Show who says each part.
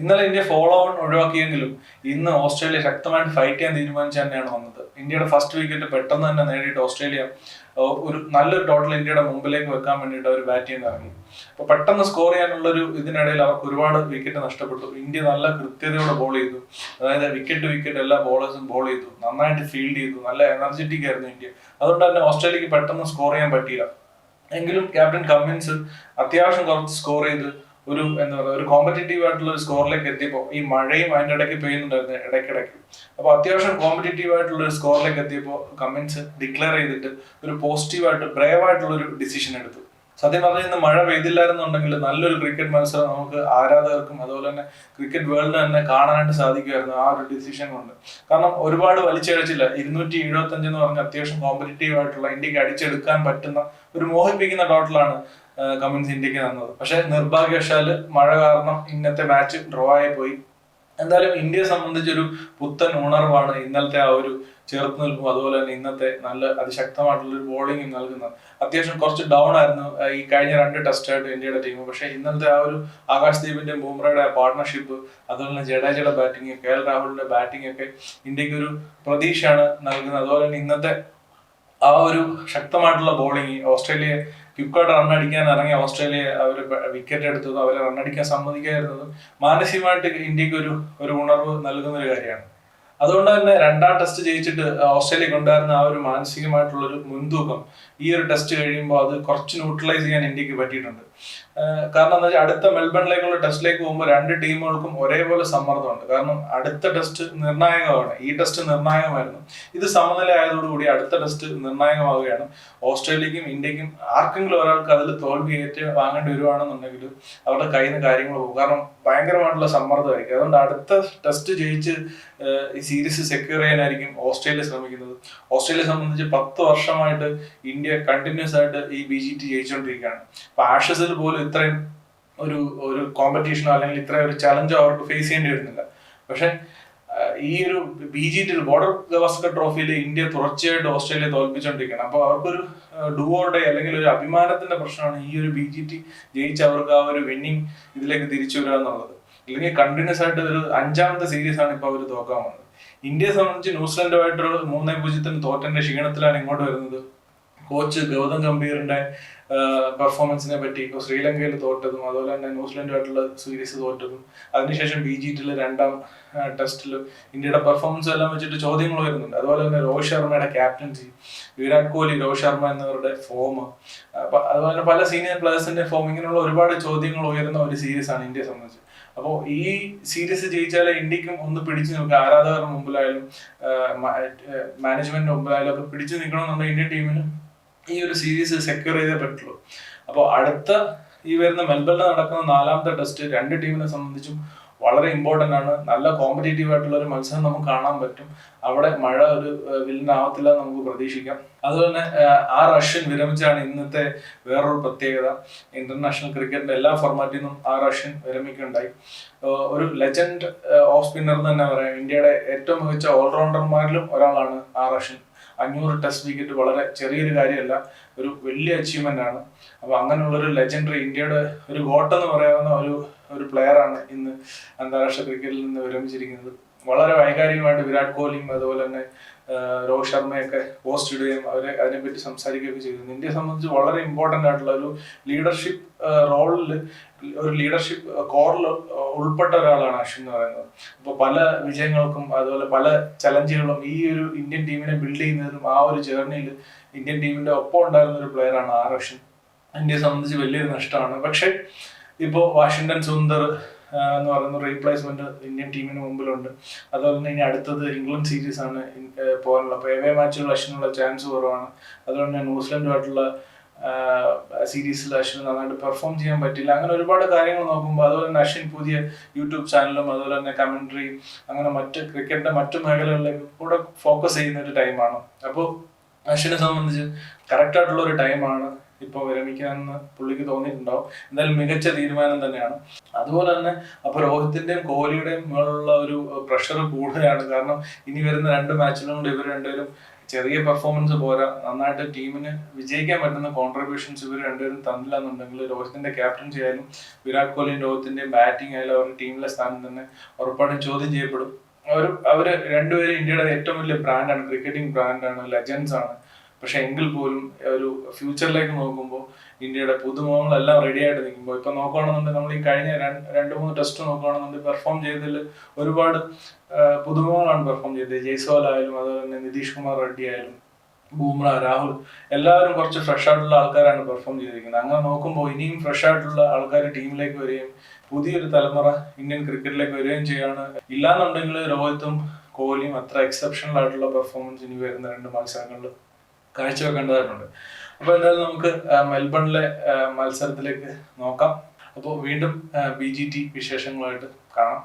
Speaker 1: ഇന്നലെ India follow on ഒഴിവാക്കിയെങ്കിലും ഇന്ന് Australia ശക്തമായിട്ട് ഫൈറ്റ് ചെയ്യാൻ തീരുമാനിച്ച് തന്നെയാണ് വന്നത്. ഇന്ത്യയുടെ ഫസ്റ്റ് വിക്കറ്റ് പെട്ടെന്ന് തന്നെ നേടിയിട്ട് ഓസ്ട്രേലിയ ഒരു നല്ലൊരു ടോട്ടൽ ഇന്ത്യയുടെ മുമ്പിലേക്ക് വെക്കാൻ വേണ്ടിയിട്ട് അവർ ബാറ്റ് ചെയ്യാൻ ഇറങ്ങി. അപ്പൊ പെട്ടെന്ന് സ്കോർ ചെയ്യാനുള്ള ഒരു ഇതിനിടയിൽ അവർക്ക് ഒരുപാട് വിക്കറ്റ് നഷ്ടപ്പെട്ടു. ഇന്ത്യ നല്ല കൃത്യതയോടെ ബോൾ ചെയ്തു. അതായത് വിക്കറ്റ് വിക്കറ്റ് എല്ലാ ബോളേഴ്സും ബോൾ ചെയ്തു. നന്നായിട്ട് ഫീൽഡ് ചെയ്തു. നല്ല എനർജറ്റിക് ആയിരുന്നു ഇന്ത്യ. അതുകൊണ്ട് തന്നെ ഓസ്ട്രേലിയക്ക് പെട്ടെന്ന് സ്കോർ ചെയ്യാൻ പറ്റിയില്ല. എങ്കിലും ക്യാപ്റ്റൻ കമ്മിൻസ് അത്യാവശ്യം കുറച്ച് സ്കോർ ചെയ്ത് ഒരു എന്താ പറയുക ഒരു കോമ്പറ്റേറ്റീവ് ആയിട്ടുള്ള ഒരു സ്കോറിലേക്ക് എത്തിയപ്പോൾ ഈ മഴയും അതിന്റെ ഇടയ്ക്ക് പെയ്യുന്നുണ്ടായിരുന്നു ഇടയ്ക്കിടയ്ക്ക്. അപ്പോൾ അത്യാവശ്യം കോമ്പറ്റേറ്റീവ് ആയിട്ടുള്ള ഒരു സ്കോറിലേക്ക് എത്തിയപ്പോൾ കമ്മിൻസ് ഡിക്ലെയർ ചെയ്തിട്ട് ഒരു പോസിറ്റീവായിട്ട് ബ്രേവ് ആയിട്ടുള്ള ഒരു ഡിസിഷൻ എടുത്തു. സത്യം പറഞ്ഞാൽ ഇന്ന് മഴ പെയ്തില്ലായിരുന്നുണ്ടെങ്കിൽ നല്ലൊരു ക്രിക്കറ്റ് മത്സരം നമുക്ക് ആരാധകർക്കും അതുപോലെ തന്നെ ക്രിക്കറ്റ് വേൾഡ് തന്നെ കാണാനായിട്ട് സാധിക്കുമായിരുന്നു ആ ഒരു ഡിസിഷൻ കൊണ്ട്. കാരണം ഒരുപാട് വലിച്ചഴച്ചില്ല. ഇരുന്നൂറ്റി എഴുപത്തി അഞ്ച് എന്ന് പറഞ്ഞ അത്യാവശ്യം കോമ്പറ്റേറ്റീവ് ആയിട്ടുള്ള ഇന്ത്യയ്ക്ക് അടിച്ചെടുക്കാൻ പറ്റുന്ന ഒരു മോഹിപ്പിക്കുന്ന ടോട്ടലാണ് കമ്മിൻസ് ഇന്ത്യയ്ക്ക് തന്നത്. പക്ഷെ നിർഭാഗ്യവശാൽ മഴ കാരണം ഇന്നത്തെ മാച്ച് ഡ്രോ ആയി പോയി. എന്തായാലും ഇന്ത്യയെ സംബന്ധിച്ചൊരു പുത്തൻ ഉണർവാണ് ഇന്നലത്തെ ആ ഒരു ചേർത്ത് നിൽപ്പും അതുപോലെ തന്നെ ഇന്നത്തെ നല്ല അതിശക്തമായിട്ടുള്ള ഒരു ബോളിംഗ് നൽകുന്നത്. അത്യാവശ്യം കുറച്ച് ഡൗൺ ആയിരുന്നു ഈ കഴിഞ്ഞ രണ്ട് ടെസ്റ്റായിട്ട് ഇന്ത്യയുടെ ടീം പക്ഷേ ഇന്നലത്തെ ആ ഒരു ആകാശ്ദീപിന്റെ ബുംറയുടെ പാർട്ണർഷിപ്പ് അതുപോലെ തന്നെ ജഡേജയുടെ ബാറ്റിംഗ് കെ എൽ രാഹുലിന്റെ ബാറ്റിംഗ് ഒക്കെ ഇന്ത്യയ്ക്ക് ഒരു പ്രതീക്ഷയാണ് നൽകുന്നത്. അതുപോലെ തന്നെ ഇന്നത്തെ ആ ഒരു ശക്തമായിട്ടുള്ള ബോളിംഗ് ഓസ്ട്രേലിയ ക്യുക്കായിട്ട് റണ്ണടിക്കാൻ ഇറങ്ങി ഓസ്ട്രേലിയ അവർ വിക്കറ്റ് എടുത്തത് അവരെ റണ്ണടിക്കാൻ സമ്മതിക്കാതിരുന്നതും മാനസികമായിട്ട് ഇന്ത്യയ്ക്ക് ഒരു ഒരു ഉണർവ് നൽകുന്ന ഒരു കാര്യമാണ്. അതുകൊണ്ട് തന്നെ രണ്ടാം ടെസ്റ്റ് ജയിച്ചിട്ട് ഓസ്ട്രേലിയക്ക് ഉണ്ടായിരുന്ന ആ ഒരു മാനസികമായിട്ടുള്ള ഒരു മുൻതൂക്കം ഈ ഒരു ടെസ്റ്റ് കഴിയുമ്പോൾ അത് കുറച്ച് ന്യൂട്രലൈസ് ചെയ്യാൻ ഇന്ത്യയ്ക്ക് പറ്റിയിട്ടുണ്ട്. കാരണം എന്താ വെച്ചാൽ അടുത്ത മെൽബണിലേക്കുള്ള ടെസ്റ്റിലേക്ക് പോകുമ്പോൾ രണ്ട് ടീമുകൾക്കും ഒരേപോലെ സമ്മർദ്ദമുണ്ട്. കാരണം അടുത്ത ടെസ്റ്റ് നിർണായകമാണ്. ഈ ടെസ്റ്റ് നിർണായകമായിരുന്നു. ഇത് സമനില ആയതോടുകൂടി അടുത്ത ടെസ്റ്റ് നിർണായകമാവുകയാണ്. ഓസ്ട്രേലിയക്കും ഇന്ത്യക്കും ആർക്കെങ്കിലും ഒരാൾക്ക് അതിൽ തോൽവി ഏറ്റ് വാങ്ങേണ്ടി വരുവാണെന്നുണ്ടെങ്കിൽ അവരുടെ കയ്യിൽ നിന്ന് കാര്യങ്ങൾ പോകും. കാരണം ഭയങ്കരമായിട്ടുള്ള സമ്മർദ്ദമായിരിക്കും. അതുകൊണ്ട് അടുത്ത ടെസ്റ്റ് ജയിച്ച് ഈ സീരീസ് സെക്യൂർ ചെയ്യാനായിരിക്കും ഓസ്ട്രേലിയ ശ്രമിക്കുന്നത്. ഓസ്ട്രേലിയ സംബന്ധിച്ച് പത്ത് വർഷമായിട്ട് ഇന്ത്യ കണ്ടിന്യൂസ് ആയിട്ട് ഈ ബി ജി ടി ജയിച്ചുകൊണ്ടിരിക്കുകയാണ് അപ്പൊ ആഷസിൽ പോലും ഇത്രയും ഒരു ഒരു കോമ്പറ്റീഷനോ അല്ലെങ്കിൽ ഇത്രയും ഒരു ചലഞ്ചോ അവർക്ക് ഫേസ് ചെയ്യേണ്ടി വരുന്നില്ല. പക്ഷെ ഈ ഒരു B G T Border Gavaskar ട്രോഫിയിൽ ഇന്ത്യ തുടർച്ചയായിട്ട് ഓസ്ട്രേലിയ തോൽപ്പിച്ചുകൊണ്ടിരിക്കണം അപ്പോൾ അവർക്കൊരു ഡുവോർഡേ അല്ലെങ്കിൽ ഒരു അഭിമാനത്തിന്റെ പ്രശ്നമാണ് ഈ ഒരു ബി ജി ടി ജയിച്ച് അവർക്ക് ആ ഒരു വിന്നിങ് ഇതിലേക്ക് തിരിച്ചു വരിക എന്നുള്ളത്. അല്ലെങ്കിൽ കണ്ടിന്യൂസ് ആയിട്ട് ഒരു അഞ്ചാമത്തെ സീരീസ് ആണ് ഇപ്പൊ അവർ തോക്കാൻ വന്നത്. ഇന്ത്യയെ സംബന്ധിച്ച് ന്യൂസിലൻഡുമായിട്ടുള്ള മൂന്നേ പൂജ്യത്തിന് തോറ്റന്റെ ക്ഷീണത്തിലാണ് ഇങ്ങോട്ട് വരുന്നത്. കോച്ച് ഗൗതം ഗംഭീറിന്റെ പെർഫോമൻസിനെ പറ്റി ഇപ്പോൾ ശ്രീലങ്കയിൽ തോറ്റതും അതുപോലെ തന്നെ ന്യൂസിലൻഡുമായിട്ടുള്ള സീരീസ് തോറ്റതും. അതിനുശേഷം ബി ജി ടിയിൽ രണ്ടാം ടെസ്റ്റിൽ ഇന്ത്യയുടെ പെർഫോമൻസ് എല്ലാം വെച്ചിട്ട് ചോദ്യങ്ങൾ വരുന്നുണ്ട്. അതുപോലെ തന്നെ രോഹിത് ശർമ്മയുടെ ക്യാപ്റ്റൻസി വിരാട് കോഹ്ലി രോഹിത് ശർമ്മ എന്നിവരുടെ ഫോം അതുപോലെ തന്നെ പല സീനിയർ പ്ലേയേഴ്സിന്റെ ഫോം ഇങ്ങനെയുള്ള ഒരുപാട് ചോദ്യങ്ങൾ ഉയരുന്ന ഒരു സീരീസാണ് ഇന്ത്യയെ സംബന്ധിച്ച്. അപ്പോൾ ഈ സീരീസ് ജയിച്ചാലേ ഇന്ത്യക്കും ഒന്ന് പിടിച്ചു നിൽക്കുക ആരാധകരുടെ മുമ്പിലായാലും മാനേജ്മെന്റിന്റെ മുമ്പിലായാലും ഒക്കെ പിടിച്ചു നിൽക്കണമെന്നുണ്ടെങ്കിൽ ഇന്ത്യൻ ടീമിന് ഈ ഒരു സീരീസ് സെക്യൂർ ചെയ്തേ പറ്റുള്ളൂ. അപ്പോൾ അടുത്ത ഈ വരുന്ന മെൽബണിൽ നടക്കുന്ന നാലാമത്തെ ടെസ്റ്റ് രണ്ട് ടീമിനെ സംബന്ധിച്ചും വളരെ ഇമ്പോർട്ടന്റ് ആണ്. നല്ല കോമ്പറ്റേറ്റീവ് ആയിട്ടുള്ള ഒരു മത്സരം നമുക്ക് കാണാൻ പറ്റും. അവിടെ മഴ ഒരു വില്ലനാവത്തില്ല നമുക്ക് പ്രതീക്ഷിക്കാം. അതുപോലെ ആ റഷ്യൻ വിരമിച്ചാണ് ഇന്നത്തെ വേറൊരു പ്രത്യേകത. ഇന്റർനാഷണൽ ക്രിക്കറ്റിന്റെ എല്ലാ ഫോർമാറ്റിൽ നിന്നും ആ റഷ്യൻ വിരമിക്കുണ്ടായി ഒരു ലെജൻഡ് ഓഫ് സ്പിന്നർ എന്ന് തന്നെ പറയാം. ഇന്ത്യയുടെ ഏറ്റവും മികച്ച ഓൾറൗണ്ടർമാരിലും ഒരാളാണ് ആ റഷ്യൻ. അഞ്ഞൂറ് ടെസ്റ്റ് വിക്കറ്റ് വളരെ ചെറിയൊരു കാര്യമല്ല ഒരു വലിയ അച്ചീവ്മെന്റ് ആണ്. അപ്പൊ അങ്ങനെയുള്ള ഒരു ലെജൻഡറി ഇന്ത്യയുടെ ഒരു ഗോട്ട് എന്ന് പറയാവുന്ന ഒരു ഒരു പ്ലെയർ ആണ് ഇന്ന് അന്താരാഷ്ട്ര ക്രിക്കറ്റിൽ നിന്ന് വിരമിച്ചിരിക്കുന്നത്. വളരെ വൈകാരികമായിട്ട് വിരാട് കോഹ്ലിയും അതുപോലെ തന്നെ രോഹിത് ശർമ്മയൊക്കെ പോസ്റ്റ് ഇടുകയും അവരെ അതിനെപ്പറ്റി സംസാരിക്കുകയൊക്കെ ചെയ്തു ഇന്ത്യയെ സംബന്ധിച്ച് വളരെ ഇമ്പോർട്ടന്റ് ആയിട്ടുള്ള ഒരു ലീഡർഷിപ്പ് റോളിൽ ഒരു ലീഡർഷിപ്പ് കോറിൽ ഉൾപ്പെട്ട ഒരാളാണ് അശ്വിൻ എന്ന് പറയുന്നത്. അപ്പോൾ പല വിജയങ്ങൾക്കും അതുപോലെ പല ചലഞ്ചുകളും ഈ ഒരു ഇന്ത്യൻ ടീമിനെ ബിൽഡ് ചെയ്യുന്നതിനും ആ ഒരു ജേർണിയിൽ ഇന്ത്യൻ ടീമിന്റെ ഒപ്പം ഉണ്ടായിരുന്ന ഒരു പ്ലെയറാണ് ആർ അശ്വിൻ. ഇന്ത്യയെ സംബന്ധിച്ച് വലിയൊരു നഷ്ടമാണ്. പക്ഷെ ഇപ്പോൾ വാഷിങ്ടൺ സുന്ദർ എന്ന് പറയുന്ന റീപ്ലേസ്മെന്റ് ഇന്ത്യൻ ടീമിന് മുമ്പിലുണ്ട്. അതുപോലെ തന്നെ ഇനി അടുത്തത് ഇംഗ്ലണ്ട് സീരീസ് ആണ് പോകാനുള്ളത്. അപ്പോൾ എവേ മാച്ചുകൾ അശ്വിനുള്ള ചാൻസ് കുറവാണ്. അതുപോലെ തന്നെ ന്യൂസിലൻഡുമായിട്ടുള്ള സീരീസിൽ അശ്വിന് നന്നായിട്ട് പെർഫോം ചെയ്യാൻ പറ്റില്ല. അങ്ങനെ ഒരുപാട് കാര്യങ്ങൾ നോക്കുമ്പോൾ അതുപോലെ തന്നെ അശ്വിൻ പുതിയ യൂട്യൂബ് ചാനലും അതുപോലെ തന്നെ കമന്ററി അങ്ങനെ മറ്റ് ക്രിക്കറ്റിന്റെ മറ്റു മേഖലകളിലേക്ക് കൂടെ ഫോക്കസ് ചെയ്യുന്ന ഒരു ടൈമാണ് അപ്പോൾ അശ്വിനെ സംബന്ധിച്ച് കറക്റ്റ് ആയിട്ടുള്ള ഒരു ടൈമാണ് ഇപ്പോൾ വിരമിക്കാമെന്ന് പുള്ളിക്ക് തോന്നിയിട്ടുണ്ടാവും. എന്തായാലും മികച്ച തീരുമാനം തന്നെയാണ്. അതുപോലെ തന്നെ അപ്പൊ രോഹിത്തിന്റെയും കോഹ്ലിയുടെയും മേലുള്ള ഒരു പ്രഷർ കൂടുകയാണ് കാരണം ഇനി വരുന്ന രണ്ട് മാച്ചിലും കൂടി ഇവർ രണ്ടുപേരും ചെറിയ പെർഫോമൻസ് പോരാ. നന്നായിട്ട് ടീമിന് വിജയിക്കാൻ പറ്റുന്ന കോൺട്രിബ്യൂഷൻസ് ഇവർ രണ്ടുപേരും തന്നില്ല എന്നുണ്ടെങ്കിൽ രോഹിത്തിന്റെ ക്യാപ്റ്റൻസി ആയാലും വിരാട് കോഹ്ലിയും രോഹിത്തിന്റെയും ബാറ്റിംഗ് ആയാലും അവരുടെ ടീമിലെ സ്ഥാനം തന്നെ ഉറപ്പായിട്ടും ചോദ്യം ചെയ്യപ്പെടും. അവർ അവർ രണ്ടുപേരും ഇന്ത്യയുടെ ഏറ്റവും വലിയ ബ്രാൻഡാണ് ക്രിക്കറ്റിംഗ് ബ്രാൻഡാണ് ലെജൻസ് ആണ്. പക്ഷെ എങ്കിൽ പോലും ഒരു ഫ്യൂച്ചറിലേക്ക് നോക്കുമ്പോൾ ഇന്ത്യയുടെ പുതുമുഖങ്ങളെല്ലാം റെഡി ആയിട്ട് നിൽക്കുമ്പോൾ ഇപ്പൊ നോക്കുകയാണെന്നുണ്ടെങ്കിൽ നമ്മൾ ഈ കഴിഞ്ഞ രണ്ട് മൂന്ന് ടെസ്റ്റ് നോക്കുകയാണെന്നുണ്ടെങ്കിൽ പെർഫോം ചെയ്തതിൽ ഒരുപാട് പുതുമുഖങ്ങളാണ് പെർഫോം ചെയ്തത്. ജയ്സോൽ ആയാലും അതുപോലെ തന്നെ നിതീഷ് കുമാർ റെഡ്ഡി ആയാലും ബൂമ്ര രാഹുൽ എല്ലാവരും കുറച്ച് ഫ്രഷ് ആയിട്ടുള്ള ആൾക്കാരാണ് പെർഫോം ചെയ്തിരിക്കുന്നത്. അങ്ങനെ നോക്കുമ്പോൾ ഇനിയും ഫ്രഷ് ആയിട്ടുള്ള ആൾക്കാർ ടീമിലേക്ക് വരികയും പുതിയൊരു തലമുറ ഇന്ത്യൻ ക്രിക്കറ്റിലേക്ക് വരികയും ചെയ്യാണ്. ഇല്ലാന്നുണ്ടെങ്കിൽ രോഹിത്തും കോഹ്ലിയും അത്ര എക്സെപ്ഷണൽ ആയിട്ടുള്ള പെർഫോമൻസ് ഇനി വരുന്ന രണ്ട് മത്സരങ്ങളിൽ കാഴ്ചവെക്കേണ്ടതായിട്ടുണ്ട് അപ്പോൾ എന്തായാലും നമുക്ക് മെൽബണിലെ മത്സരത്തിലേക്ക് നോക്കാം. അപ്പോൾ വീണ്ടും ബി ജി ടി വിശേഷങ്ങളായിട്ട് കാണാം.